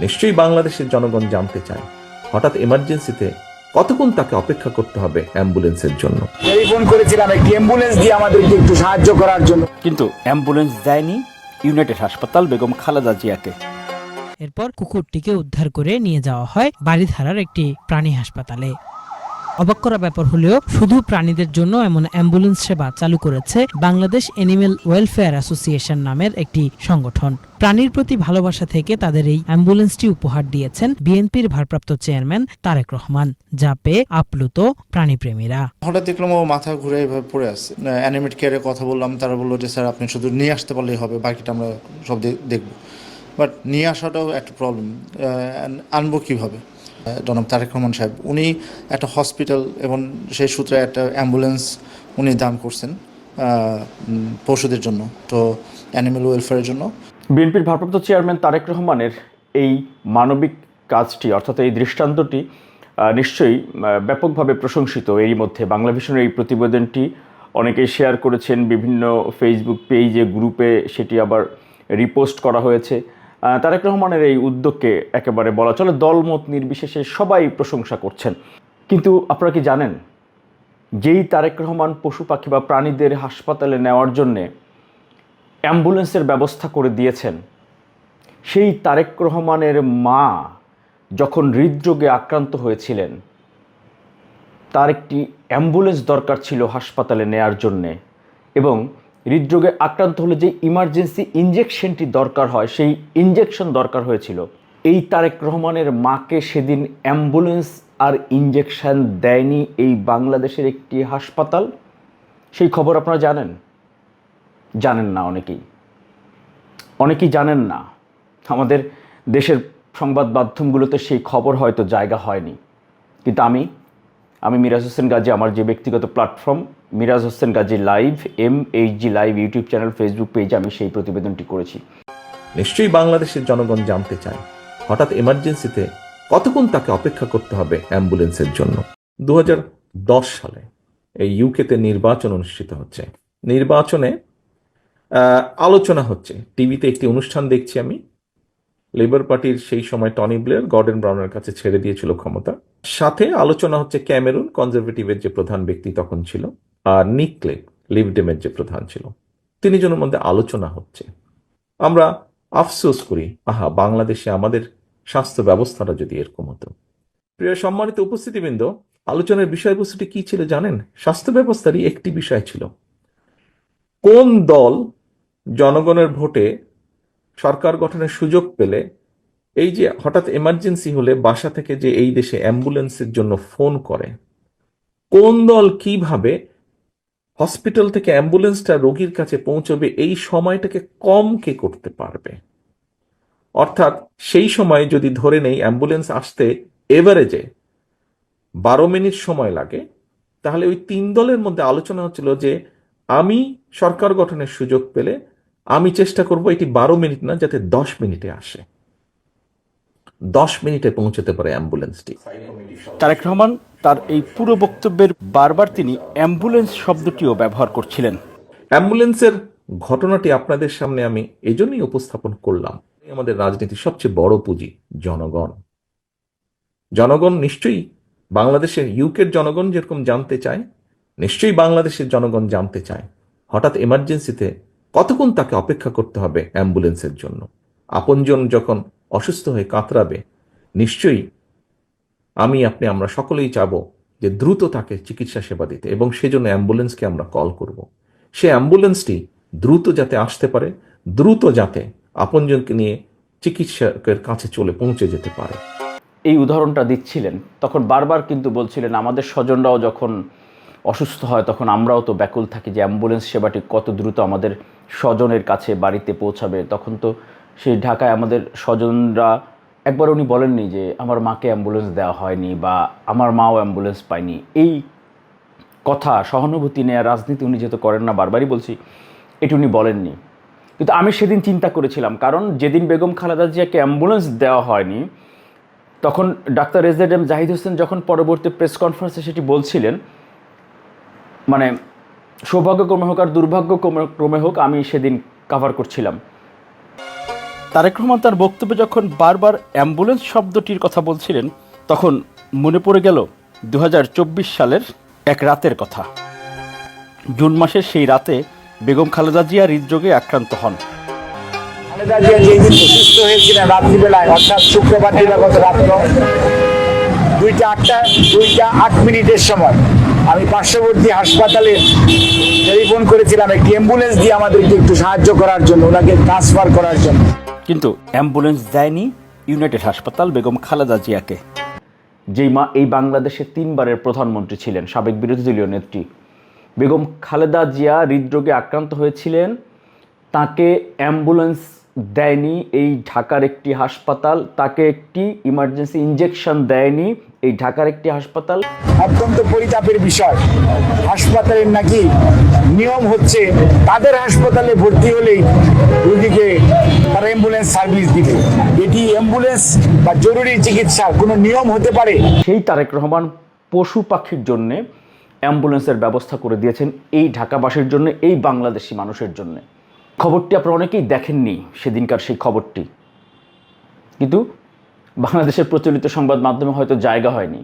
নিশ্চয়ই বাংলাদেশের জনগণ জানতে চায়। হঠাৎ এমার্জেন্সিতে কতক্ষণ তাকে অপেক্ষা করতে হবে অ্যাম্বুলেন্সের জন্য? টেলিফোন করেছিলাম একটি অ্যাম্বুলেন্স দিয়ে আমাদেরকে একটু সাহায্য করার জন্য। কিন্তু অ্যাম্বুলেন্স দেয়নি ইউনাইটেড হাসপাতাল বেগম খালেদা জিয়াকে। এরপর কুকুরটিকে উদ্ধার করে নিয়ে যাওয়া হয় বাড়িধারার একটি প্রাণী হাসপাতালে। অবাক করা ব্যাপার হলেও শুধু প্রাণীদের জন্য এমন অ্যাম্বুলেন্স সেবা চালু করেছে বাংলাদেশ এনিম্যাল ওয়েলফেয়ার অ্যাসোসিয়েশন নামের একটি সংগঠন। প্রাণীর প্রতি ভালোবাসা থেকে তাদের এই অ্যাম্বুলেন্সটি উপহার দিয়েছেন বিএনপির ভারপ্রাপ্ত চেয়ারম্যান তারেক রহমান, যা পেয়ে আপ্লুত প্রাণীপ্রেমীরা। হঠাৎ দেখলাম ও মাথা ঘুরে এইভাবে পড়ে আছে। অ্যানিমেট কেয়ারে কথা বললাম, তারা বলল যে, স্যার, আপনি শুধু নিয়ে আসতে পারলেই হবে, বাকিটা আমরা সব দেখব। বাট নিয়ে আসাটাও একটা প্রবলেম আনব কীভাবে? জনাব তারেক রহমান সাহেব, উনি একটা হসপিটাল এবং সেই সূত্রে একটা অ্যাম্বুলেন্স উনি দান করছেন পশুদের জন্য, তো অ্যানিমেল ওয়েলফেয়ারের জন্য। বিএনপির ভারপ্রাপ্ত চেয়ারম্যান তারেক রহমানের এই মানবিক কাজটি, অর্থাৎ এই দৃষ্টান্তটি নিশ্চয়ই ব্যাপকভাবে প্রশংসিত। এরই মধ্যে বাংলা ভিশনের এই প্রতিবেদনটি অনেকেই শেয়ার করেছেন, বিভিন্ন ফেসবুক পেজে গ্রুপে সেটি আবার রিপোস্ট করা হয়েছে। তারেক রহমানের এই উদ্যোগকে একেবারে বলা চলে। দলমত নির্বিশেষে সবাই প্রশংসা করছেন। কিন্তু আপনারা কি জানেন, যেই তারেক রহমান পশু পাখি বা প্রাণীদের হাসপাতালে নেওয়ার জন্যে অ্যাম্বুলেন্সের ব্যবস্থা করে দিয়েছেন, সেই তারেক রহমানের মা যখন হৃদরোগে আক্রান্ত হয়েছিলেন, তার একটি অ্যাম্বুলেন্স দরকার ছিল হাসপাতালে নেয়ার জন্যে এবং হৃদরোগে আক্রান্ত হলে যে ইমার্জেন্সি ইঞ্জেকশনটি দরকার হয়, সেই ইঞ্জেকশন দরকার হয়েছিল। এই তারেক রহমানের মাকে সেদিন অ্যাম্বুলেন্স আর ইঞ্জেকশন দেয়নি এই বাংলাদেশের একটি হাসপাতাল। সেই খবর আপনারা জানেন? জানেন না অনেকেই। অনেকেই জানেন না। আমাদের দেশের সংবাদ মাধ্যমগুলোতে সেই খবর হয়তো জায়গা হয়নি। কিন্তু আমি আমি মিরাজ হোসেন গাজী, আমার যে ব্যক্তিগত platform Miraj Hossain Gazi live M G live YouTube channel Facebook পেজে আমি সেই প্রতিবেদনটি করেছি। নিশ্চয়ই বাংলাদেশের জনগণ জানতে চায়। হঠাৎ এমার্জেন্সিতে কতক্ষণ তাকে অপেক্ষা করতে হবে অ্যাম্বুলেন্সের জন্য? দু সালে এই ইউকেতে নির্বাচন অনুষ্ঠিত হচ্ছে। নির্বাচনে আলোচনা হচ্ছে। টিভিতে একটি অনুষ্ঠান দেখছি আমি। লেবার পার্টির সেই সময় টনি ব্লেয়ার গর্ডেন ব্রাউনের কাছে ছেড়ে দিয়েছিল ক্ষমতা। সাথে আলোচনা হচ্ছে ক্যামেরুন কনজারভেটিভের যে প্রধান ব্যক্তি তখন ছিল। আর নিকলে লিভডেমের যে প্রধান ছিল, তিনি তিনজনের মধ্যে আলোচনা হচ্ছে। আমরা আফসোস করি, আহা, বাংলাদেশে আমাদের স্বাস্থ্য ব্যবস্থাটা যদি এরকম হতো। প্রিয় সম্মানিত উপস্থিতিবৃন্দ, আলোচনার বিষয়বস্তুটি কি ছিল জানেন? স্বাস্থ্য ব্যবস্থারই একটি বিষয় ছিল। কোন দল জনগণের ভোটে সরকার গঠনের সুযোগ পেলে এই যে হঠাৎ এমার্জেন্সি হলে বাসা থেকে যে এই দেশে অ্যাম্বুলেন্সের জন্য ফোন করে, কোন দল কীভাবে হসপিটাল থেকে অ্যাম্বুলেন্সটা রোগীর কাছে পৌঁছবে, এই সময়টাকে কম কে করতে পারবে? অর্থাৎ সেই সময় যদি ধরে নেই অ্যাম্বুলেন্স আসতে এভারেজে বারো মিনিট সময় লাগে, তাহলে ওই তিন দলের মধ্যে আলোচনা হচ্ছিল যে আমি সরকার গঠনের সুযোগ পেলে আমি চেষ্টা করব এটি বারো মিনিট না, যাতে দশ মিনিটে আসে। দশ মিনিটে পৌঁছতে পারে অ্যাম্বুলেন্সটি। তারেক রহমান তার এই পুরো বক্তব্যের বারবার তিনি অ্যাম্বুলেন্স শব্দটিও ব্যবহার করছিলেন। অ্যাম্বুলেন্সের ঘটনাটি আপনাদের সামনে আমি এজন্যই উপস্থাপন করলাম। আমাদের রাজনীতির সবচেয়ে বড় পুঁজি জনগণ। জনগণ নিশ্চয়ই বাংলাদেশের ইউকের জনগণ যেরকম জানতে চায় নিশ্চয়ই বাংলাদেশের জনগণ জানতে চায়। হঠাৎ এমার্জেন্সিতে কতক্ষণ তাকে অপেক্ষা করতে হবে অ্যাম্বুলেন্সের জন্য? আপনজন যখন অসুস্থ হয়ে কাতরাবে। নিশ্চয়ই আমি, আপনি, আমরা সকলেই চাবো যে দ্রুত তাকে চিকিৎসা সেবা দিতে এবং সেজন্য অ্যাম্বুলেন্সকে আমরা কল করব। সে অ্যাম্বুলেন্সটি দ্রুত যাতে আসতে পারে, দ্রুত যাতে আপনজনকে নিয়ে চিকিৎসকের কাছে চলে পৌঁছে যেতে পারে। এই উদাহরণটা দিচ্ছিলেন। তখন বারবার কিন্তু বলছিলেন, আমাদের স্বজনরাও যখন অসুস্থ হয়, তখন আমরাও তো ব্যাকুল থাকি যে অ্যাম্বুলেন্স সেবাটি কত দ্রুত আমাদের স্বজনের কাছে বাড়িতে পৌঁছাবে। তখন তো সেই ঢাকায় আমাদের স্বজনরা, একবার উনি বলেননি যে আমার মাকে অ্যাম্বুলেন্স দেওয়া হয়নি বা আমার মাও অ্যাম্বুলেন্স পায়নি। এই কথা সহানুভূতি নেওয়া রাজনীতি উনি যেহেতু করেন না, বারবারই বলছি, এটি উনি বলেননি। কিন্তু আমি সেদিন চিন্তা করেছিলাম, কারণ যেদিন বেগম খালেদা জিয়াকে অ্যাম্বুলেন্স দেওয়া হয়নি, তখন ডাক্তার এজেড এম জাহিদ হোসেন যখন পরবর্তী প্রেস কনফারেন্সে সেটি বলছিলেন মানে সৌভাগ্যক্রমে হোক আর দুর্ভাগ্যক্রমে ক্রমে হোক আমি সেদিন কাভার করছিলাম। তারেক রহমান তার বক্তব্যে যখন বারবার অ্যাম্বুলেন্স শব্দটির কথা বলছিলেন, তখন মনে পড়ে গেল দু হাজার চব্বিশ সালের এক রাতের কথা। জুন মাসের সেই রাতে বেগম খালেদা জিয়া হৃদরোগে আক্রান্ত হন। খালেদা জিয়া যেদিন অসুস্থ হয়েছিলেন শুক্রবার দিবাগত দুইটা আটটা, দুইটা আট মিনিটের সময় আমি পার্শ্ববর্তী হাসপাতালে টেলিফোন করেছিলাম, একটি অ্যাম্বুলেন্স দিয়ে আমাদেরকে একটু সাহায্য করার জন্য, ওনাকে ট্রান্সফার করার জন্য। কিন্তু অ্যাম্বুলেন্স দেয়নি ইউনাইটেড হাসপাতাল বেগম খালেদা জিয়াকে। যেই মা এই বাংলাদেশের তিনবারের প্রধানমন্ত্রী ছিলেন, সাবেক বিরোধী দলীয় নেত্রী। বেগম খালেদা জিয়া হৃদরোগে আক্রান্ত হয়েছিলেন। তাকে অ্যাম্বুলেন্স দেয়নি এই ঢাকার একটি হাসপাতাল। তাকে একটি ইমার্জেন্সি ইঞ্জেকশন দেয়নি। এই ঢাকার একটি হাসপাতাল। অত্যন্ত পরিতাপের বিষয়। হাসপাতালের নাকি নিয়ম হচ্ছে তাদের হাসপাতালে ভর্তি হলেই রোগীকে তারা অ্যাম্বুলেন্স সার্ভিস দিবে। এটি অ্যাম্বুলেন্স বা জরুরি চিকিৎসার কোনো নিয়ম হতে পারে। সেই তারেক রহমান পশু পাখির জন্যে অ্যাম্বুলেন্সের ব্যবস্থা করে দিয়েছেন এই ঢাকাবাসীর জন্য এই বাংলাদেশি মানুষের জন্য। খবরটি আপনারা অনেকেই দেখেননি সেদিনকার সেই খবরটি। কিন্তু বাংলাদেশের প্রচলিত সংবাদ মাধ্যমে হয়তো জায়গা হয়নি।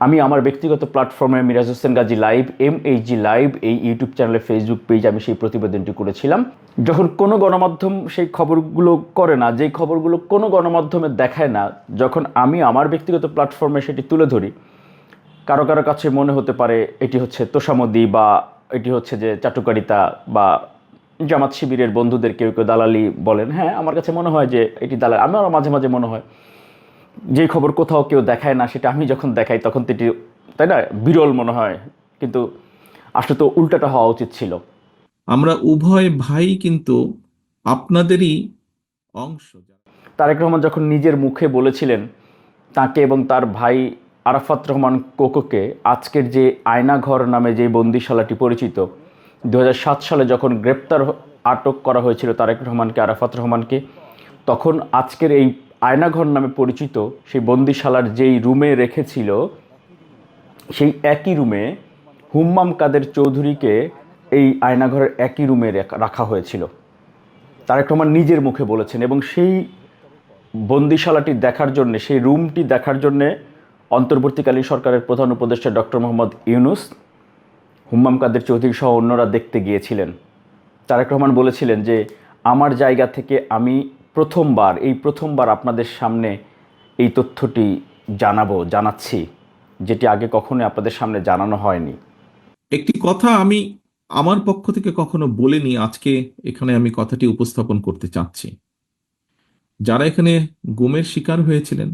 আমি আমার ব্যক্তিগত প্ল্যাটফর্মে Miraj Hossain Gazi live M H G live এই ইউটিউব চ্যানেলে ফেসবুক পেজ আমি সেই প্রতিবেদনটি করেছিলাম। যখন কোনো গণমাধ্যম সেই খবরগুলো করে না, যেই খবরগুলো কোনো গণমাধ্যমে দেখায় না, যখন আমি আমার ব্যক্তিগত প্ল্যাটফর্মে সেটি তুলে ধরি, কারও কারও কাছে মনে হতে পারে এটি হচ্ছে তোষামদি বা এটি হচ্ছে যে চাটুকারিতা বা জামাত শিবিরের বন্ধুদের কেউ কেউ দালালি বলেন। হ্যাঁ আমার কাছে মনে হয় যে এটি দালাল আমারও মাঝে মাঝে মনে হয়। যে খবর কোথাও কেউ দেখায় না সেটা আমি যখন দেখাই তখন তো তাই না বিরল মনে হয়। কিন্তু আসলে তো উল্টাটা হওয়া উচিত ছিল। আমরা উভয় ভাই কিন্তু আপনাদেরই অংশ। তারেক রহমান যখন নিজের মুখে বলেছিলেন তাকে এবং তার ভাই আরাফাত রহমান কোকোকে আজকের যে আয়নাঘর নামে যে বন্দিশালাটি পরিচিত দু হাজার সাত সালে যখন গ্রেপ্তার আটক করা হয়েছিল তারেক রহমানকে আরাফাত রহমানকে তখন আজকের এই আয়নাঘর নামে পরিচিত সেই বন্দিশালার যেই রুমে রেখেছিল, সেই একই রুমে হুম্মাম কাদের চৌধুরীকে এই আয়নাঘরের একই রুমে রেখা- হয়েছিল। তার তারেক রহমান নিজের মুখে বলেছেন এবং সেই বন্দিশালাটি দেখার জন্যে, সেই রুমটি দেখার জন্যে অন্তর্বর্তীকালীন সরকারের প্রধান উপদেষ্টা ডক্টর মোহাম্মদ ইউনুস, হুম্মাম কাদের চৌধুরী সহ অন্যরা দেখতে গিয়েছিলেন। তারেক রহমান বলেছিলেন যে, আমার জায়গা থেকে আমি প্রথমবার, এই প্রথমবার আপনাদের সামনে এই তথ্যটি জানাব, জানাচ্ছি, যেটি আগে কখনোই আপনাদের সামনে জানানো হয়নি। একটি কথা আমি আমার পক্ষ থেকে কখনো বলিনি, আজকে এখানে আমি কথাটি উপস্থাপন করতে চাচ্ছি। যারা এখানে গুমের শিকার হয়েছিলেন,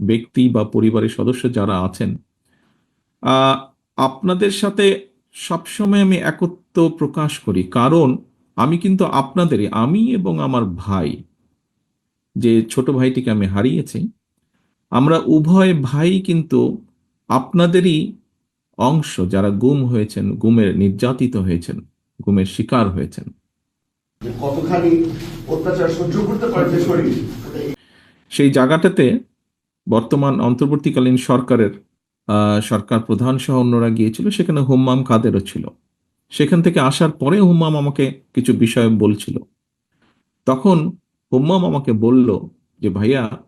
ব্যক্তি বা পরিবারের সদস্য যারা আছেন আপনাদের সাথে সবসময় আমি একত্র প্রকাশ করি। কারণ আমি কিন্তু আপনাদেরই আমি এবং আমার ভাই যে ছোট ভাইটিকে আমি হারিয়েছি আমরা উভয় ভাই কিন্তু আপনাদেরই অংশ যারা গুম হয়েছেন গুমের নির্যাতিত হয়েছেন গুমের শিকার হয়েছেন। সেই জায়গাটাতে বর্তমান অন্তর্বর্তীকালীন সরকারের আহ, সরকার প্রধান সহ অন্যরা গিয়েছিল সেখানে হুম্মাম কাদেরও ছিল। সেখান থেকে আসার পরে হুম্মাম আমাকে কিছু বিষয় বলছিল। তখন হুম্মাম আমাকে বলল যে, ভাইয়া,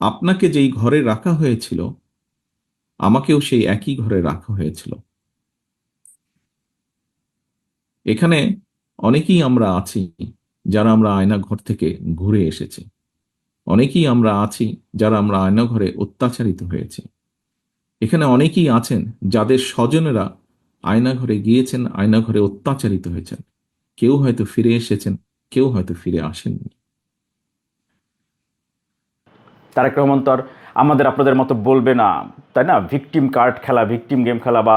আপনাকে যেই ঘরে রাখা হয়েছিল, আমাকেও সেই একই ঘরে রাখা হয়েছিল। এখানে অনেকেই আমরা আছি যারা আমরা আয়না ঘর থেকে ঘুরে এসেছি। অনেকেই আমরা আছি যারা আমরা আয়নাঘরে অত্যাচারিত হয়েছি। এখানে অনেকেই আছেন যাদের স্বজনেরা আয়নাঘরে গিয়েছেন, আয়নাঘরে অত্যাচারিত হয়েছেন। কেউ হয়তো ফিরে এসেছেন, কেউ হয়তো ফিরে আসেননি। তারেক রহমান তো আর আমাদের আপনাদের মতো বলবে না, তাই না? ভিকটিম কার্ড খেলা, ভিকটিম গেম খেলা বা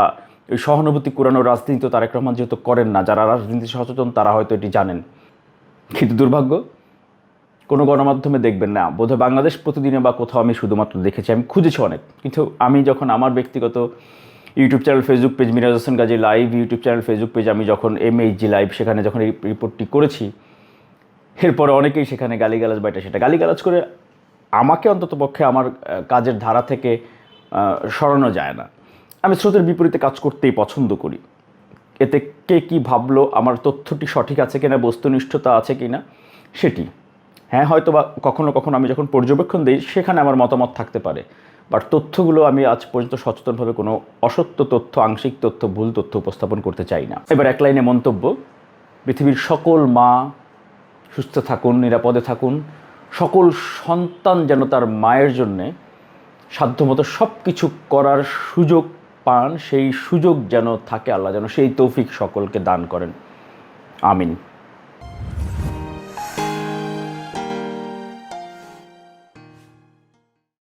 ওই সহানুভূতি কুরানো রাজনীতি তো তারেক রহমান যেহেতু করেন না, যারা রাজনীতি সচেতন তারা হয়তো এটি জানেন। কিন্তু দুর্ভাগ্য, কোনো গণমাধ্যমে দেখবেন না। বোধহয় বাংলাদেশ প্রতিদিনে বা কোথাও আমি শুধুমাত্র দেখেছি, আমি খুঁজেছি অনেক। কিন্তু আমি যখন আমার ব্যক্তিগত YouTube channel Facebook page Miraj Hossain Gazi live YouTube channel Facebook page আমি যখন এম এইচ জি লাইভ সেখানে যখন এই রিপোর্টটি করেছি, এরপরে অনেকেই সেখানে গালিগালাজ বাইটা সেটা গালিগালাজ করে আমাকে অন্তত পক্ষে আমার কাজের ধারা থেকে সরানো যায় না। আমি স্রোতের বিপরীতে কাজ করতেই পছন্দ করি। এতে কে কী ভাবলো, আমার তথ্যটি সঠিক আছে কিনা, বস্তুনিষ্ঠতা আছে কিনা, সেটি। হ্যাঁ হয়তো বা কখনো কখনো আমি যখন পর্যবেক্ষণ দিই, সেখানে আমার মতামত থাকতে পারে। বাট তথ্যগুলো আমি আজ পর্যন্ত সচেতনভাবে কোনো অসত্য তথ্য, আংশিক তথ্য, ভুল তথ্য উপস্থাপন করতে চাই না। এবার এক লাইনে মন্তব্য। পৃথিবীর সকল মা সুস্থ থাকুন, নিরাপদে থাকুন। সকল সন্তান যেন তার মায়ের জন্যে সাধ্যমতো সব কিছু করার সুযোগ পান, সেই সুযোগ যেন থাকে আল্লাহ যেন সেই তৌফিক সকলকে দান করেন। আমিন।